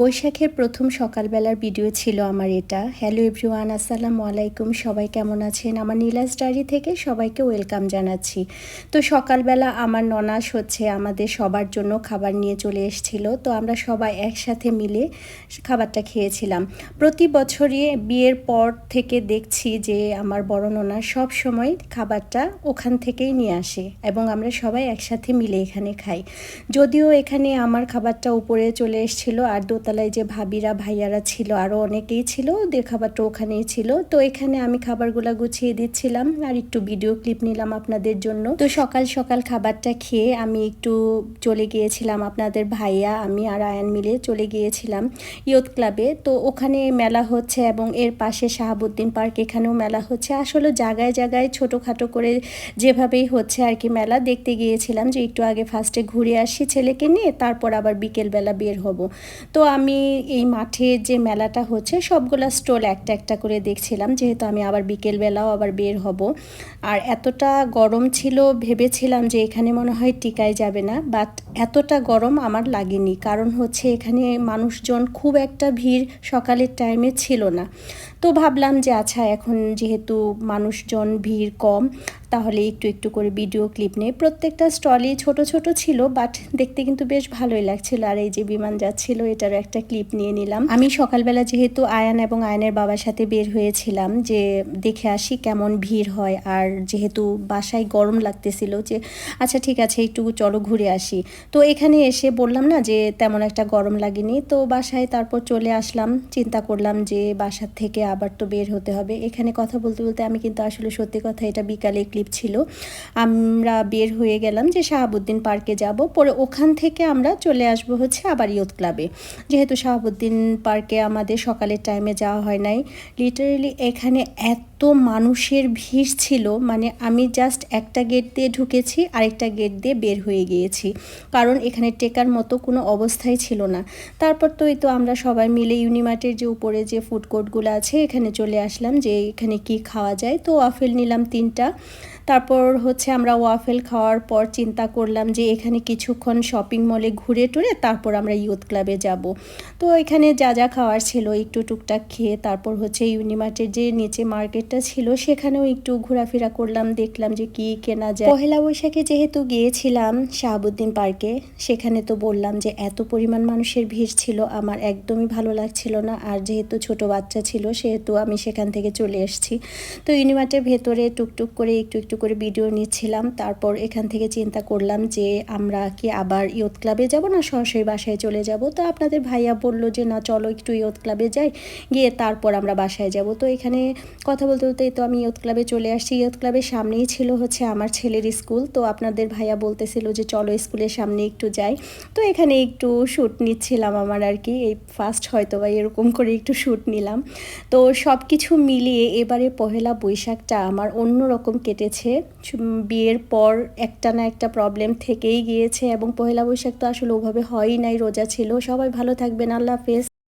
বৈশাখের প্রথম সকালবেলার ভিডিও ছিল আমার এটা। হ্যালো এভরিওয়ান আসসালামু আলাইকুম, সবাই কেমন আছেন? আমার নীলাস ডায়েরি থেকে সবাইকে ওয়েলকাম জানাচ্ছি। তো সকালবেলা আমার ননাস হচ্ছে আমাদের সবার জন্য খাবার নিয়ে চলে এসেছিল। তো আমরা সবাই একসাথে মিলে খাবারটা খেয়েছিলাম। প্রতি বছরই বিয়ের পর থেকে দেখছি যে আমার বড় ননা সব সময় খাবারটা ওখান থেকেই নিয়ে আসে এবং আমরা সবাই একসাথে মিলে এখানে খাই। যদিও এখানে আমার খাবারটা উপরে চলে এসেছিল আর দোতলায় যে ভাবিরা, ভাইয়ারা ছিল আরও অনেকেই ছিল, ওদের খাবারটা ওখানেই ছিল। তো এখানে আমি খাবারগুলো গুছিয়ে দিচ্ছিলাম আর একটু ভিডিও ক্লিপ নিলাম আপনাদের জন্য। তো সকাল সকাল খাবারটা খেয়ে আমি একটু চলে গিয়েছিলাম আপনাদের ভাইয়া, আমি আর আয়ান মিলে চলে গিয়েছিলাম ইয়ুথ ক্লাবে তো ওখানে মেলা হচ্ছে এবং এর পাশে শাহাবুদ্দিন পার্ক এখানেও মেলা হচ্ছে। আসলে জায়গায় জায়গায় ছোটোখাটো করে যেভাবেই হচ্ছে আর কি মেলা, দেখতে গিয়েছিলাম যে একটু আগে ফার্স্টে ঘুরে আসি ছেলেকে নিয়ে, তারপর আবার বিকেলবেলা বের হব। তো আমি এই মাঠে যে মেলাটা হচ্ছে, সবগুলা স্টল একটা একটা করে দেখছিলাম। যেহেতু আমি আবার বিকেলবেলাও আবার বের হব। আর এতটা গরম ছিল, ভেবেছিলাম যে এখানে মনে হয় টিকায় যাবে না। বাট এতটা গরম আমার লাগেনি। কারণ হচ্ছে এখানে মানুষজন খুব একটা ভিড় সকালের টাইমে ছিল না। তো ভাবলাম যে আচ্ছা এখন যেহেতু মানুষজন ভিড় কম তাহলে একটু একটু করে ভিডিও ক্লিপ নেই প্রত্যেকটা স্টলই ছোট ছোট ছিল বাট দেখতে কিন্তু বেশ ভালোই লাগছিল। আর এই যে বিমান যাচ্ছিল, এটারও একটা ক্লিপ নিয়ে নিলাম। আমি সকালবেলা যেহেতু আয়ান এবং আয়নের বাবার সাথে বের হয়েছিলাম, যে দেখে আসি কেমন ভিড় হয়। আর যেহেতু বাসায় গরম লাগতেছিল যে আচ্ছা ঠিক আছে, একটু চলো ঘুরে আসি। তো এখানে এসে বললাম না যে, তেমন একটা গরম লাগেনি। তো বাসায় তারপর চলে আসলাম। চিন্তা করলাম যে, বাসার থেকে আবার তো বের হতে হবে। এখানে কথা বলতে বলতে আমি কিন্তু আসলে সত্যি কথা, এটা বিকালে ক্লিপ ছিল। আমরা বের হয়ে গেলাম যে শাহাবুদ্দিন পার্কে যাব। পরে ওখান থেকে আমরা চলে আসব হচ্ছে আবার ইয়ুথ ক্লাবে। যেহেতু শাহাবুদ্দিন পার্কে আমাদের সকালের টাইমে যাওয়া হয় নাই লিটারেলি এখানে এত মানুষের ভিড় ছিল মানে আমি জাস্ট একটা গেট দিয়ে ঢুকেছি, আরেকটা গেট দিয়ে বের হয়ে গিয়েছি। কারণ এখানে টেকার মতো কোনো অবস্থাই ছিল না। তারপর তো এই তো আমরা সবাই মিলে ইউনিমার্টের যে উপরে যে ফুড কোর্টগুলো আছে, এখানে চলে আসলাম যে এখানে কি খাওয়া যায়। তো ওয়াফেল নিলাম তিনটা। তারপর হচ্ছে আমরা ওয়াফেল খাওয়ার পর চিন্তা করলাম যে এখানে কিছুক্ষণ শপিং মলে ঘুরে টুরে তারপর আমরা ইউথ ক্লাবে যাব। তো এখানে যা যা খাওয়ার ছিল একটু টুকটাক খেয়ে তারপর হচ্ছে ইউনিমার্টের যে নিচে মার্কেটটা ছিল সেখানেও একটু ঘোরাফেরা করলাম, দেখলাম যে কি কেনা যায়। পহেলা বৈশাখে যেহেতু গিয়েছিলাম শাহাবুদ্দিন পার্কে, সেখানে তো বললাম যে এত পরিমাণ মানুষের ভিড় ছিল, আমার একদমই ভালো লাগছিল না। আর যেহেতু ছোট বাচ্চা ছিল, সেহেতু আমি সেখান থেকে চলে এসেছি। তো ইউনিমার্টের ভেতরে টুকটুক করে একটু একটু করে ভিডিও নিচ্ছিলাম। তারপর এখান থেকে চিন্তা করলাম যে, আমরা কি আবার ইয়ুথ ক্লাবে যাব না সরাসরি বাসায় চলে যাব? তো আপনাদের ভাইয়া বলল যে, না, চলো একটু ইয়ুথ ক্লাবে যাই। গিয়ে তারপর আমরা বাসায় যাব। তো এখানে কথা বলতে বলতে তো আমি ইয়ুথ ক্লাবে চলে আসছি। ইয়ুথ ক্লাবের সামনেই ছিল হচ্ছে আমার ছেলের স্কুল তো আপনাদের ভাইয়া বলতেছিল যে, চলো স্কুলের সামনে একটু যাই। তো এখানে একটু শ্যুট নিচ্ছিলাম আমার আর কি। এই ফার্স্ট হয়তো বা এরকম করে একটু শ্যুট নিলাম। তো সব কিছু মিলিয়ে এবারে পহেলা বৈশাখটা আমার অন্য রকম কেটেছে বিয়ের পর একটা না একটা প্রবলেম থেকেই গিয়েছে এবং পহেলা বৈশাখ তো আসলে ওভাবে হয়ই নাই, রোজা ছিল। সবাই ভালো থাকবেন, আল্লাহ হাফেজ।